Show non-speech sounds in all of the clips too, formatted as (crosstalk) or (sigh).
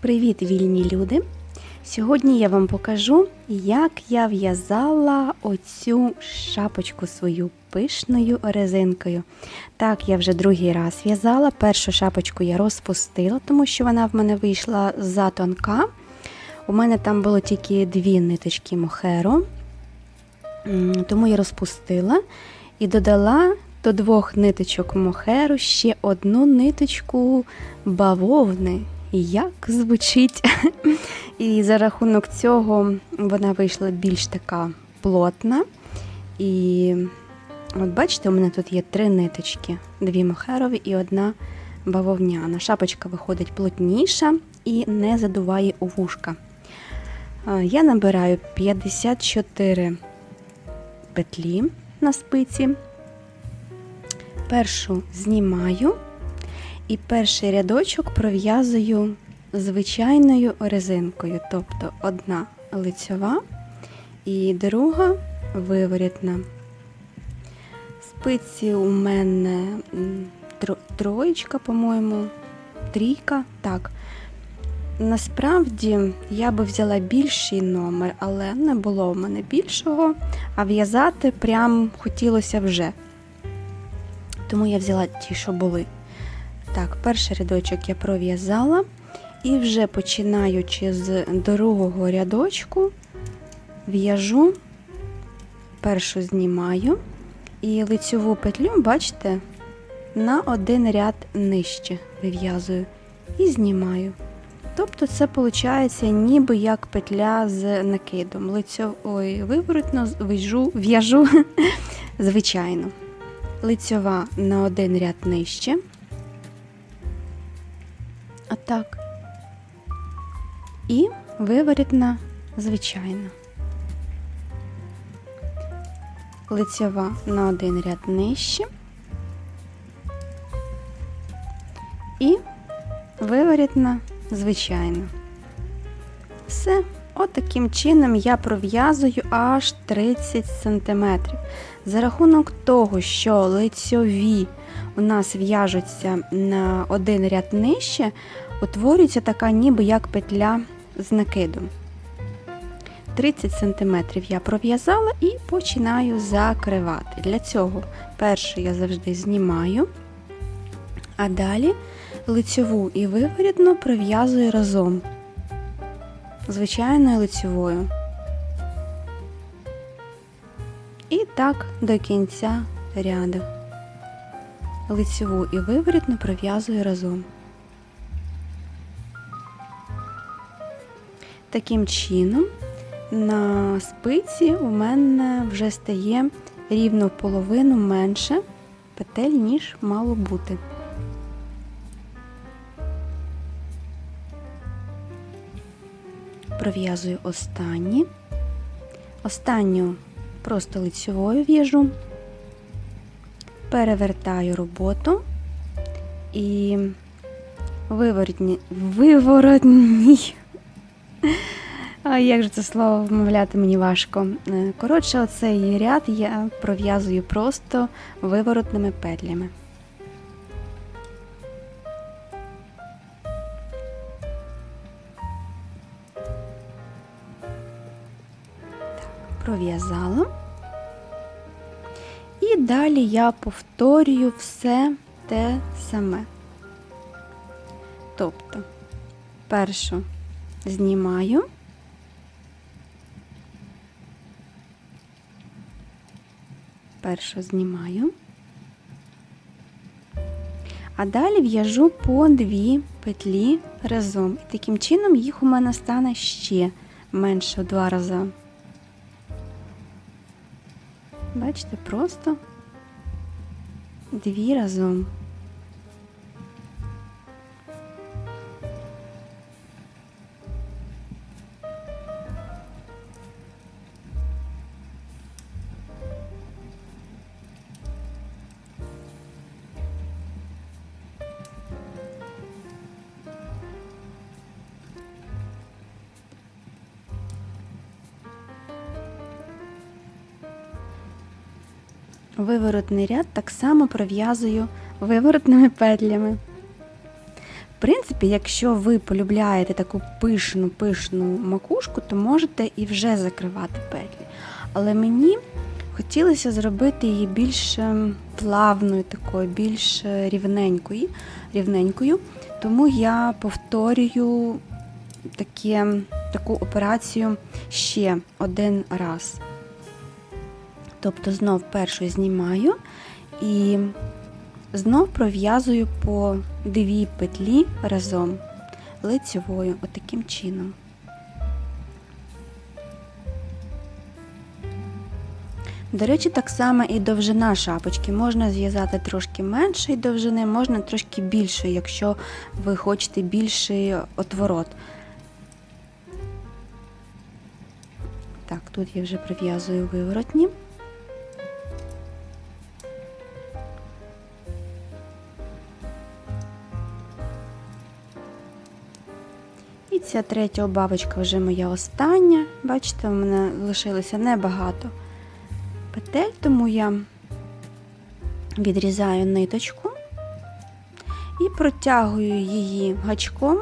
Привіт, вільні люди! Сьогодні я вам покажу, як я в'язала оцю шапочку свою пишною резинкою. Так, я вже другий раз в'язала. Першу шапочку я розпустила, тому що вона в мене вийшла затонка. У мене там було тільки дві ниточки мохеру, тому я розпустила і додала до двох ниточок мохеру ще одну ниточку бавовни. Як звучить? І за рахунок цього вона вийшла більш така плотна. І от бачите, у мене тут є три ниточки: дві мохерові і одна бавовняна. Шапочка виходить плотніша і не задуває у вушка. Е, Я набираю 54 петлі на спиці. Першу знімаю і перший рядочок пров'язую звичайною резинкою, тобто одна лицьова і друга виворітна. Спиці у мене троєчка, по-моєму, трійка. Так. Насправді я би взяла більший номер, але не було в мене більшого, а в'язати прям хотілося вже. Тому я взяла ті, що були. Так, перший рядочок я пров'язала. І вже починаючи з другого рядочку, в'яжу, першу знімаю і лицьову петлю, бачите, на один ряд нижче вив'язую і знімаю. Тобто це виходить ніби як петля з накидом. Лицьо, ой, виворотно в'яжу (laughs) звичайно. Лицьова на один ряд нижче. Отак. І виворітна звичайна. Лицьова на один ряд нижче. І виворітна звичайна. Все. От таким чином я пров'язую аж 30 см. За рахунок того, що лицьові у нас в'яжуться на один ряд нижче, утворюється така ніби як петля з накидом. 30 см я пров'язала і починаю закривати. Для цього першу я завжди знімаю, а далі лицьову і виворітну пров'язую разом звичайною лицьовою. І так до кінця ряду. Лицьову і виворітну пров'язую разом. Таким чином, на спиці у мене вже стає рівно половину менше петель, ніж мало бути. Пров'язую останні. Останню просто лицьовою в'яжу, перевертаю роботу і виворотні, виворотні. А як же це слово вмовляти мені важко. Е, Коротше, оцей ряд я пров'язую просто виворотними петлями. пров'язала. І далі я повторюю все те саме. Тобто, першу знімаю, першу знімаю, а далі в'яжу по дві петлі разом. І таким чином їх у мене стане ще менше в два рази. Бачите, просто дві разом. Виворотний ряд так само пров'язую виворотними петлями. В принципі, якщо ви полюбляєте таку пишну пишну макушку, то можете і вже закривати петлі. Але мені хотілося зробити її більш ем, плавною, такою, більш е, рівненькою, рівненькою. Тому я повторюю таке, таку операцію ще один раз. Тобто знов першу знімаю і знов пров'язую по дві петлі разом лицевою, отаким чином. До речі, так само і довжина шапочки. Можна зв'язати трошки меншої довжини, можна трошки більшої, якщо ви хочете більший отворот. Так, тут я вже прив'язую виворотні. Ця третя обабочка вже моя остання. Бачите, у мене лишилося небагато петель, тому я відрізаю ниточку і протягую її гачком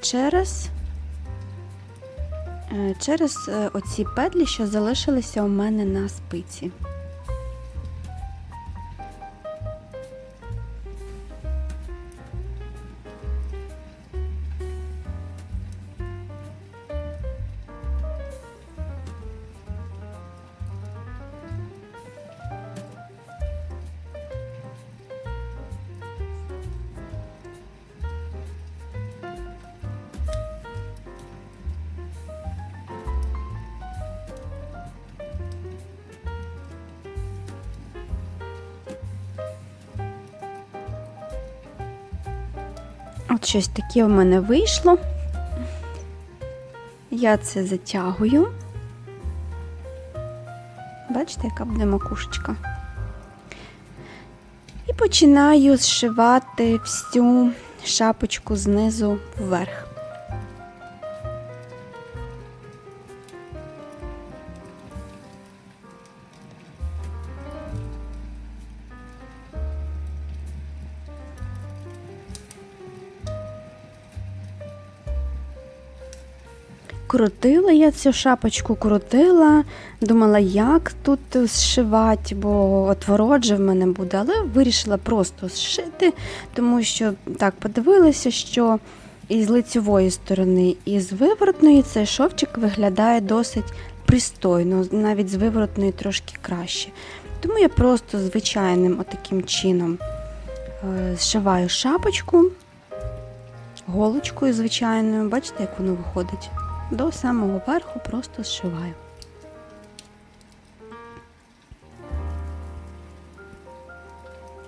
через е, через е, оці петлі, що залишилися у мене на спиці. От щось таке у мене вийшло. Я це затягую. Бачите, яка буде макушечка. І починаю зшивати всю шапочку знизу вверх. Крутила я цю шапочку, крутила, думала, як тут зшивати, бо отворот же в мене буде, але вирішила просто зшити, тому що так подивилася, що і з лицевої сторони, і з виворотної цей шовчик виглядає досить пристойно, навіть з виворотної трошки краще. Тому я просто звичайним отаким чином е, зшиваю шапочку голочкою звичайною. Бачите, як воно виходить? До самого верху просто зшиваю.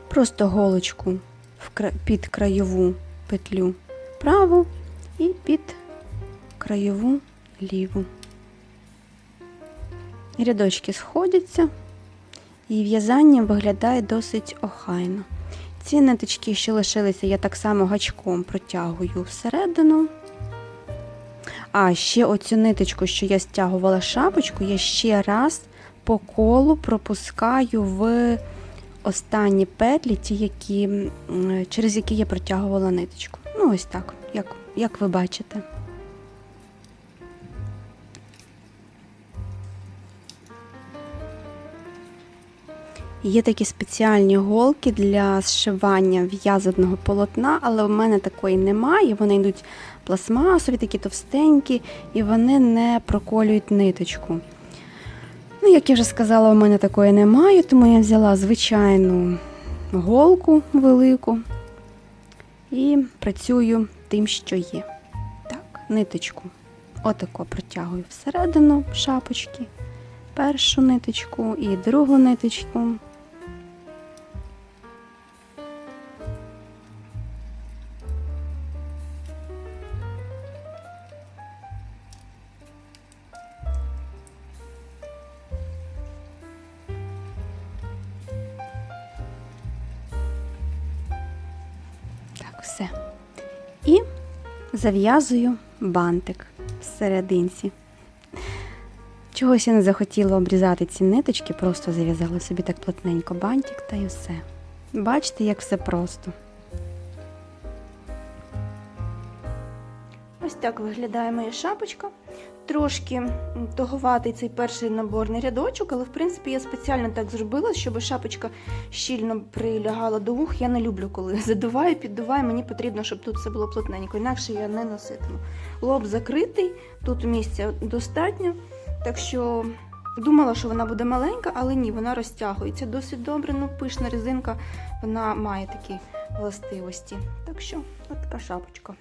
Просто голочку під краєву петлю праву і під краєву ліву. Рядочки сходяться, і в'язання виглядає досить охайно. Ці ниточки, що лишилися, я так само гачком протягую всередину. А ще оцю ниточку, що я стягувала шапочку, я ще раз по колу пропускаю в останні петлі, ті, які, через які я протягувала ниточку. Ну, ось так, як, як ви бачите. Є такі спеціальні голки для зшивання в'язаного полотна, але в мене такої немає. Вони йдуть пластмасові, такі товстенькі, і вони не проколюють ниточку. Ну, Як я вже сказала, у мене такої немає, тому я взяла звичайну голку велику і працюю тим, що є. Так, ниточку отако протягую всередину шапочки, першу ниточку і другу ниточку. Все. І зав'язую бантик всерединці. Чогось я не захотіла обрізати ці ниточки, просто зав'язала собі так плотненько бантик та й все. Бачите, як все просто. Ось так виглядає моя шапочка. Трошки туговатий цей перший наборний рядочок, але в принципі я спеціально так зробила, щоб шапочка щільно прилягала до вух. Я не люблю, коли (laughs) задуваю, піддуваю. Мені потрібно, щоб тут все було плотненько, інакше я не носитиму. Лоб закритий, тут місця достатньо. Так що думала, що вона буде маленька, але ні, вона розтягується досить добре. Ну, пишна резинка, вона має такі властивості. Так що, от така шапочка.